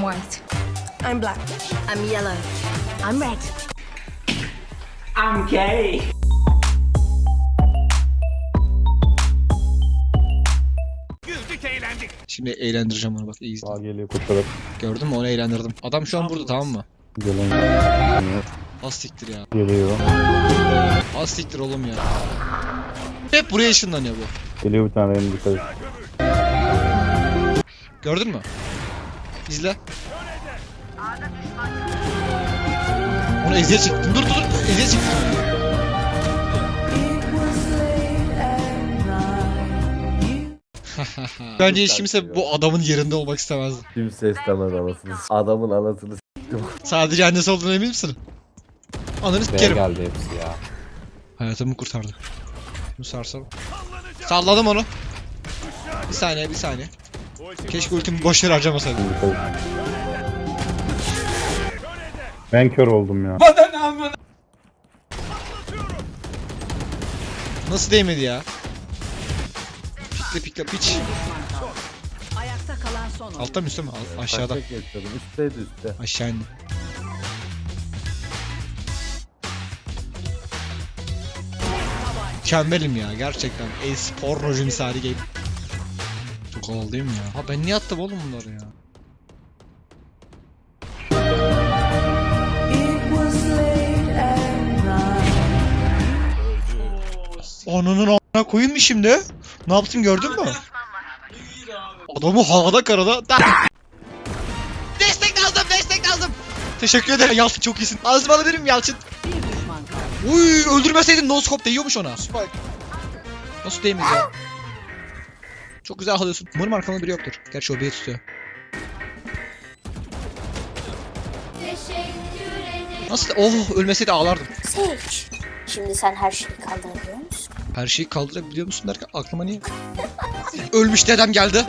I'm white. I'm black. I'm yellow. I'm red. I'm gay. Şimdi eğlendireceğim onu bak iyi izle. Daha geliyor koşarak. Gördün mü onu eğlendirdim. Adam şu an burada tamam mı? Gelen Az siktir ya. geliyor. Az siktir oğlum ya. Hep buraya ışınlanıyor bu. Geliyor bir tane benim dikkat et. Gördün mü? İzle. Onu eziyet çektim. Dur dur dur. Çektim. Bence hiç kimse bu adamın yerinde olmak istemezdi. Kimse istemez anasını. s- Adamın anasını Sadece annesi olduğuna emin misin? Ananı sikerim. geldi hepsi ya. Hayatımı kurtardı. Bunu sarsam. Salladım onu. Bir saniye bir saniye. Keşke ultimi boş yere harcamasaydım. Ben kör oldum ya. Nasıl değmedi ya? Pikle pikle piç. Ayakta kalan son. Altta mı üstte mi? Al- aşağıda. Geçiyordum. Üstteydi üstte. Aşağı indi. Mükemmelim ya gerçekten. E-spor roju misali game. Çok havalı değil mi ya? Ha ben niye attım oğlum bunları ya? Onunun a**ına koyayım mı şimdi? Ne yaptım gördün mü? Adamı havada karada da Destek lazım, destek lazım. Teşekkür ederim Yalçın çok iyisin. Ağzımı alabilir miyim Yalçın? Uy öldürmeseydim no scope değiyormuş ona. Spike. Nasıl değmedi ya? Çok güzel alıyorsun. Umarım arkamda biri yoktur. Gerçi o biri tutuyor. Nasıl? Oh ölmeseydi ağlardım. Sage. Şimdi sen her şeyi kaldırabiliyor musun? Her şeyi kaldırabiliyor musun derken aklıma niye? Ölmüş dedem geldi.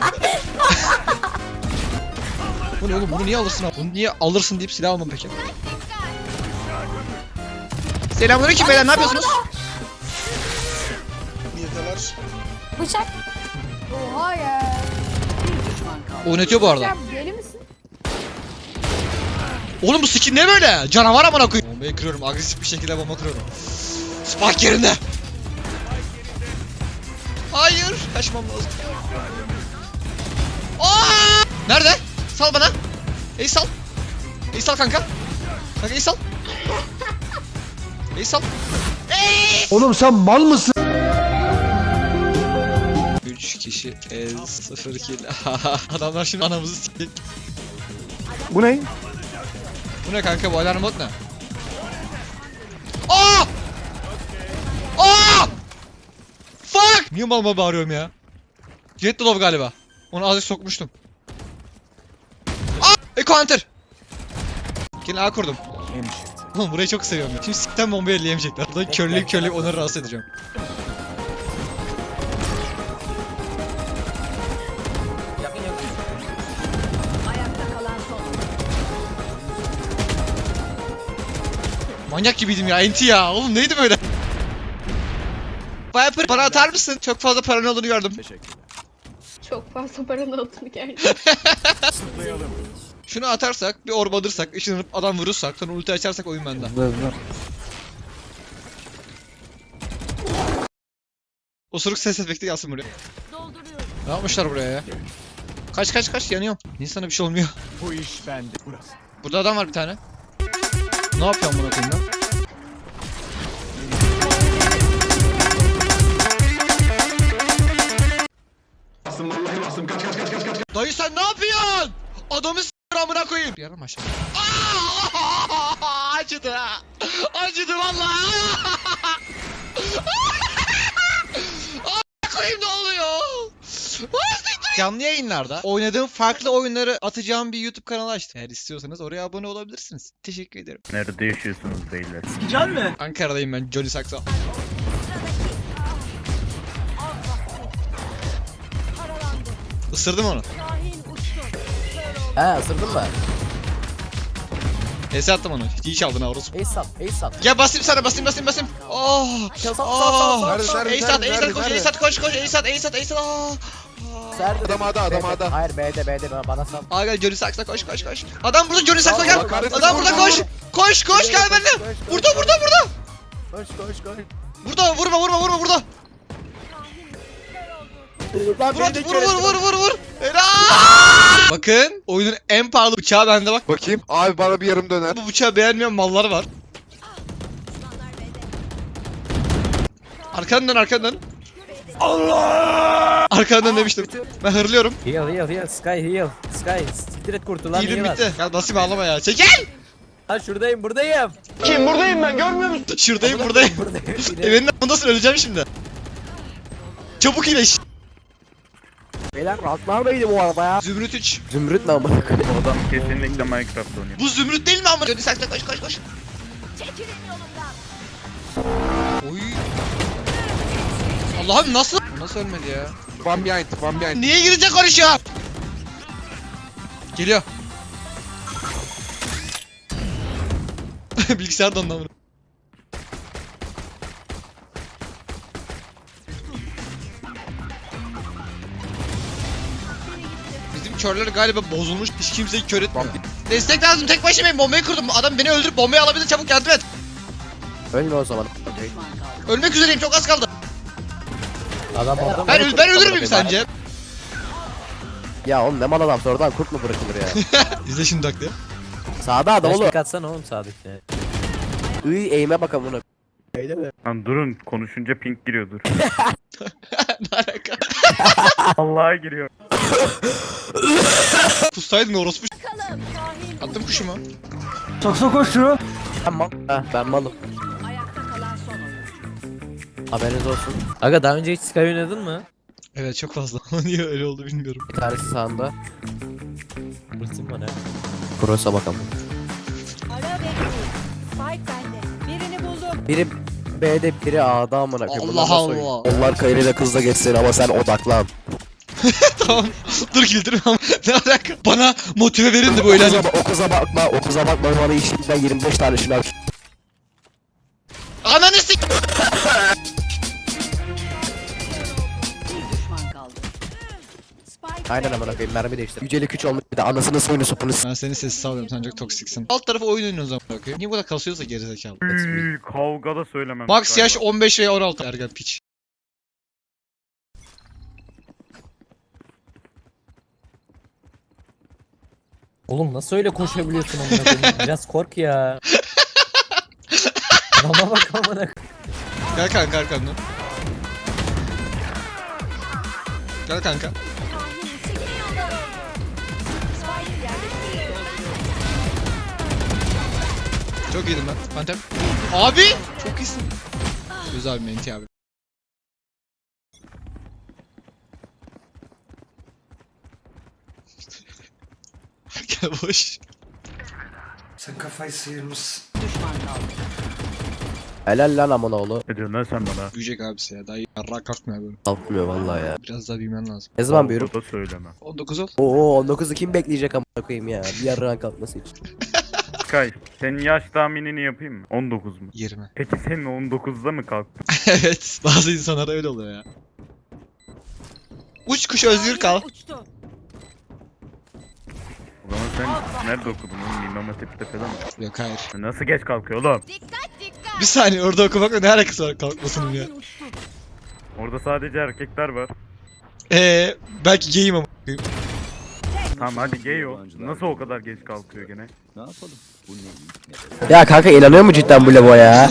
Bu ne oğlum bunu niye alırsın abi? Bunu niye alırsın deyip silah almam peki? Selamünaleyküm beyler ne yapıyorsunuz? Niyeteler. Bıçak. Oha ya. Oynatıyor bu arada. Sen deli misin? Oğlum bu skin ne böyle? Canavar amına koyayım. Bombayı kırıyorum. Agresif bir şekilde bomba kırıyorum. Spike yerinde. Hayır. Kaçmam lazım. Aa! Nerede? Sal bana. Ey sal. Ey sal kanka. Kanka ey sal. Ey sal. Ey! Oğlum sen mal mısın? 3 kişi ez 0 kill. Adamlar şimdi anamızı sikecek. Bu ne? Bu ne kanka bu alarm bot ne? Aa! Aa! Fuck! Niye mal mal bağırıyorum ya? Jet Love galiba. Onu azıcık sokmuştum. Aa! Eco Hunter! Yine A kurdum. Oğlum burayı çok seviyorum. Şimdi sikten bombayı elleyemeyecekler. Burada körleyip körleyip onları rahatsız edeceğim. Manyak gibiydim ya enti ya. Oğlum neydi böyle? Viper para atar mısın? Çok fazla paranın olduğunu gördüm. Çok fazla paranın altını geldi. Şunu atarsak, bir orb alırsak, ışınlanıp adam vurursak, sonra ulti açarsak oyun bende. Osuruk ses efekti gelsin buraya. Ne yapmışlar buraya ya? Kaç kaç kaç yanıyorum. Niye sana bir şey olmuyor? Bu iş bende. Burası. Burada adam var bir tane. Ne yapıyorsun buna koyayım lan? Dayı sen ne yapıyorsun? Adamı s**r amına koyayım. Yarım aşağı. Acıdı. Acıdı vallahi. Canlı yayınlarda oynadığım farklı oyunları atacağım bir YouTube kanalı açtım. Eğer istiyorsanız oraya abone olabilirsiniz. Teşekkür ederim. Nerede yaşıyorsunuz beyler? Can mı? Ankara'dayım ben Johnny Sakso. Isırdım onu. He ısırdın mı? Ese attım onu. İyi çaldın ha orası. Ace at, ace at. Gel basayım sana basayım basayım basayım. Oh. Sal, sal, Oh. sal, sal, sal. Ace at, ace at koş, ace at koş koş, ace at, ace at, ace at. İçeride. Adam ada adam ada. Hayır B'de B'de bana, bana sal. Aa gel Johnny Sax'a koş koş koş. Adam burada Johnny Sax'a gel. Adam burada vur, koş. vur. Koş koş gel benimle. Koş, koş, Burada koş. burada burada. Koş koş koş. Burada vurma vurma vurma burada. Lan Vur beni hadi, de vur vur vur vur vur. Helal. Bakın oyunun en pahalı bıçağı bende bak. Bakayım. Abi bana bir yarım döner. Bu bıçağı beğenmeyen mallar var. Arkandan dön arkandan. Allah! Arkandan demiştim. Ben hırlıyorum. Heal heal heal Sky heal. Sky siktir et kurtul lan İyiyim heal at. bitti. Ya nasıl ağlama ya. Çekil. Ha şuradayım buradayım. Şuradayım buradayım. Buradayım. Evenin amındasın öleceğim şimdi. Çabuk iyileş. Beyler rahatlardaydı bu arada ya. Zümrüt 3. Zümrüt ne amına koyayım. O adam kesinlikle Minecraft oynuyor. Bu zümrüt değil mi ama? Hadi sakla koş koş koş. Oy. Allah'ım nasıl? Nasıl ölmedi ya? One behind. One behind. Niye girince konuşuyor? Geliyor. Bilgisayar dondu amına. Bizim körler galiba bozulmuş. Hiç kimseyi kör etmiyor. Destek lazım. Tek başımayım. Bombayı kurdum. Adam beni öldürüp bombayı alabilir. Çabuk yardım et. Ölme o zaman. Ölmek üzereyim. Çok az kaldı. Adam orada. Ben, öl- ben ölür müyüm sence? Ya oğlum ne mal adam sonradan kurt mu bırakılır ya? İzle şimdi taklidi. Sağda adam oğlum. Katsana oğlum sağdaki. Iy eğime bak amına. Lan durun konuşunca pink giriyordur. ne alaka? Allah'a giriyor. Pustaydın orospu. Attım kuşumu. Ben mal. Ha ben malım. Haberiniz olsun. Aga daha önce hiç Sky oynadın mı? Evet çok fazla. Niye öyle oldu bilmiyorum. Bir tanesi sağında. Mı ne? Cross'a bakalım. Ara bekleyin. Spike bende. Birini buldum. Biri B'de biri A'da amına koyayım. Bunlar Allah nasıl oyun? Allah. Onlar kayırıyla kızla geçsin ama sen odaklan. tamam. Dur güldürme ama. ne alaka? Bana motive verin de bu O o kıza bakma, o kıza bakma bana işinden 25 tane şınav. Ananı sik. Aynen amına koyayım mermi değiştir. Yücelik 3 olmuş bir de anasını soyunu sopunu s- Ben seni sessiz alıyorum. Sen çok toksiksin. Alt tarafı oyun oynuyorsun zaman bakayım. Niye bu kadar kasıyorsa gerizekalı. Üy, kavgada söylemem. Max yaş galiba. 15 veya 16 ergen piç. Oğlum nasıl öyle koşabiliyorsun amına koyayım? Biraz kork ya. Adama bak amına koyayım. Gel kanka arkamdan. Gel kanka. Çok iyiydim ben. Pantep. Abi! Çok iyisin. Göz abi menti abi. Gel boş. Düşman kaldı. Helal lan amına oğlu. Ne diyorsun lan sen bana? Büyüyecek abisi ya. Daha yarrak kalkmıyor böyle. Kalkmıyor vallahi ya. Biraz daha büyümen lazım. Ne zaman büyürüm? Kavgada söylemem. 19 ol. Oo 19'u kim bekleyecek amına koyayım ya? Bir yarrağın kalkması için. Sky, senin yaş tahminini yapayım mı? 19 mu? 20. Peki senin 19'da mı kalktın? evet. Bazı insanlar öyle oluyor ya. Uç kuş özgür kal. Uçtu. O zaman sen nerede okudun oğlum? İmam Hatip'te falan mı? Yok hayır. Nasıl geç kalkıyor oğlum? Bir saniye orada okumakla ne alakası var kalkmasının ya. Orada sadece erkekler var. Eee belki gayim ama. Tamam hadi gay o. Nasıl o kadar geç kalkıyor gene? Ya kanka inanıyor mu cidden bu lebo ya?